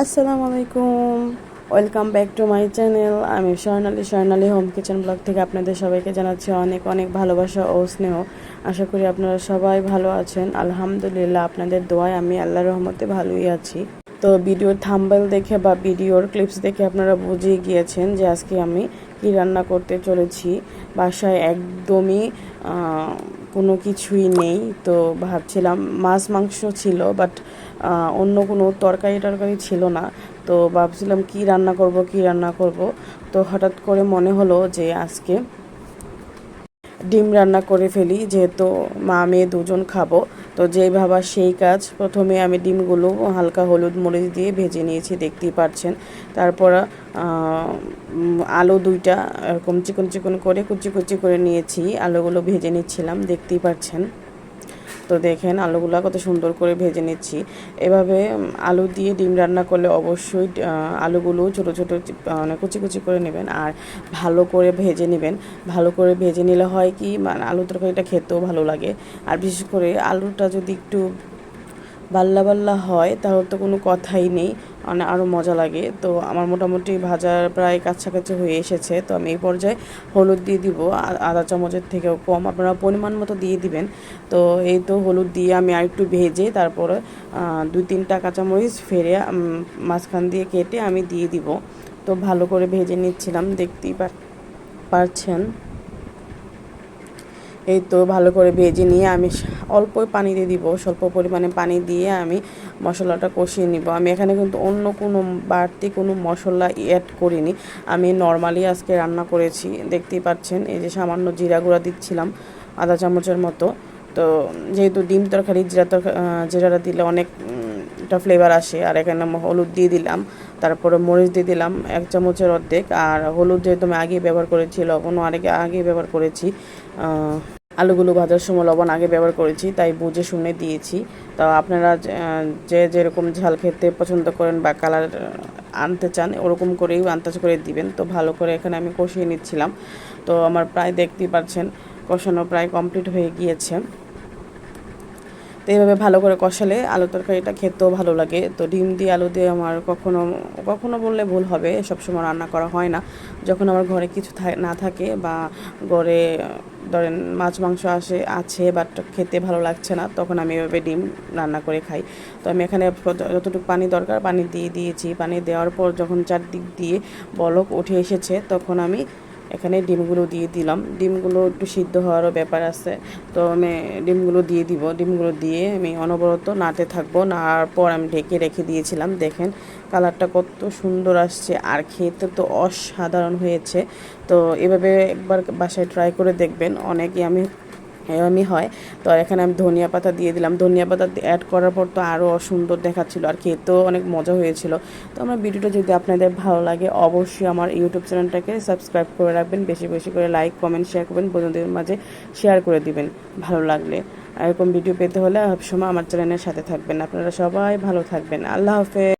আসসালামু আলাইকুম। Welcome back to my channel আমি Swarnali Swarnali home kitchen blog থেকে আপনাদের সবাইকে জানাচ্ছি অনেক অনেক ভালোবাসা ও স্নেহ। আশা করি আপনারা সবাই ভালো আছেন। আলহামদুলিল্লাহ, আপনাদের দোয়ায় আমি আল্লাহ রহমতে ভালোই আছি। তো ভিডিওর থাম্বেল দেখে বা ভিডিওর ক্লিপস দেখে আপনারা বুঝিয়ে গিয়েছেন যে আজকে আমি কি রান্না করতে চলেছি, বাসায় একদমই কোনো কিছুই নেই। তো ভাবছিলাম মাছ, মাংস ছিল বাট অন্য কোনো তরকারি টরকারি ছিল না। তো ভাবছিলাম কি রান্না করব, কি রান্না করব। তো হঠাৎ করে মনে হলো যে আজকে ডিম রান্না করে ফেলি, যেহেতু মা, মেয়ে দুজন খাব। তো যেই ভাবা সেই কাজ। প্রথমে আমি ডিমগুলো হালকা হলুদ মরিচ দিয়ে ভেজে নিয়েছি, দেখতেই পাচ্ছেন তারপর আলু দুইটা এরকম চিকন চিকন করে কুচি কুচি করে নিয়েছি। আলুগুলো ভেজে নিচ্ছিলাম, দেখতেই পাচ্ছেন তো দেখেন আলুগুলো কত সুন্দর করে ভেজে নিচ্ছি। এভাবে আলু দিয়ে ডিম রান্না করলে অবশ্যই আলুগুলো ছোটো ছোটো মানে কুচি কুচি করে নেবেন আর ভালো করে ভেজে নেবেন। ভালো করে ভেজে নিলে হয় কি মানে আলু তরকারিটা খেতেও ভালো লাগে। আর বিশেষ করে আলুটা যদি একটু বাল্লা বাল্লা হয়, তাহলে তো কোনো কথাই নেই। মানে আরও মজা লাগে। তো আমার মোটামুটি ভাজার প্রায় কাছাকাছি হয়ে এসেছে। তো আমি এই পর্যায়ে হলুদ দিয়ে দিব। আধা চামচের থেকেও কম। আপনারা পরিমাণ মতো দিয়ে দিবেন। তো এই তো হলুদ দিয়ে আমি আর একটু ভেজে তারপরে দুই তিনটা কাঁচামরিচ ফেরে মাঝখান দিয়ে কেটে আমি দিয়ে দিব। তো ভালো করে ভেজে নিচ্ছিলাম। দেখতেই পার- পারছেন। এই তো ভালো করে ভেজে নিয়ে আমি অল্প পানি দিয়ে দিব। স্বল্প পরিমাণে পানি দিয়ে আমি মশলাটা কষিয়ে নিব। আমি এখানে কিন্তু অন্য কোনো বাড়তি কোনো মশলা অ্যাড করিনি। আমি নর্মালি আজকে রান্না করেছি। দেখতেই পাচ্ছেন, এই যে সামান্য জিরা গুঁড়া দিচ্ছিলাম, আধা চামচের মতো। তো যেহেতু ডিম তরকারি, জিরা তরকারি জিরাটা দিলে অনেক একটা ফ্লেভার আসে। আর এখানে হলুদ দিয়ে দিলাম, তারপরে মরিচ দিয়ে দিলাম এক চামচের অর্ধেক। আর হলুদ যেহেতু আমি আগেই ব্যবহার করেছি, লবণও আগে, আগেই ব্যবহার করেছি আলুগুলো ভাজার সময় লবণ আগে ব্যবহার করেছি, তাই বুঝে শুনে দিয়েছি। তো আপনারা যে- যেরকম ঝাল খেতে পছন্দ করেন বা কালার আনতে চান, ওরকম করেই আন্দাজ করে দিবেন। তো ভালো করে এখানে আমি কষিয়ে নিচ্ছিলাম। তো আমার প্রায় দেখতেই পাচ্ছেন কষানো প্রায় কমপ্লিট হয়ে গিয়েছে। তো এইভাবে ভালো করে কষালে আলু তরকারিটা খেতেও ভালো লাগে। তো ডিম দিয়ে আলু দিয়ে আমার কখনো কখনো বললে ভুল হবে, সবসময় রান্না করা হয় না। যখন আমার ঘরে কিছু না থাকে বা ঘরে ধরেন মাছ, মাংস আসে, আছে বাট খেতে ভালো লাগছে না, তখন আমি এভাবে ডিম রান্না করে খাই। তো আমি এখানে যতটুকু পানি দরকার, পানি দিয়ে দিয়েছি। পানি দেওয়ার পর যখন চারদিক দিয়ে বলক উঠে এসেছে, তখন আমি এখানে ডিমগুলো দিয়ে দিলাম। ডিমগুলো একটু সিদ্ধ হওয়ারও ব্যাপার আছে। তো আমি ডিমগুলো দিয়ে দিব। ডিমগুলো দিয়ে আমি অনবরত নাতে থাকব। নাড়ার পর আমি ঢেকে রেখে দিয়েছিলাম। দেখেন, কালারটা কত সুন্দর আসছে। আর খেতে তো অসাধারণ হয়েছে। তো এভাবে একবার বাসায় ট্রাই করে দেখবেন। অনেকই আমি এরমই হয়। তো এখানে আমি ধনিয়া পাতা দিয়ে দিলাম। ধনিয়া পাতা অ্যাড করার পর তো আরও সুন্দর দেখাচ্ছিল আর খেতেও অনেক মজা হয়েছিল। তো আমার ভিডিওটা যদি আপনাদের ভালো লাগে, অবশ্যই আমার ইউটিউব চ্যানেলটাকে সাবস্ক্রাইব করে রাখবেন। বেশি বেশি করে লাইক কমেন্ট শেয়ার করবেন। বন্ধুদের মাঝে শেয়ার করে দিবেন। ভালো লাগলে। এরকম ভিডিও পেতে হলে সবসময় আমার চ্যানেলের সাথে থাকবেন। আপনারা সবাই ভালো থাকবেন। আল্লাহ হাফেজ।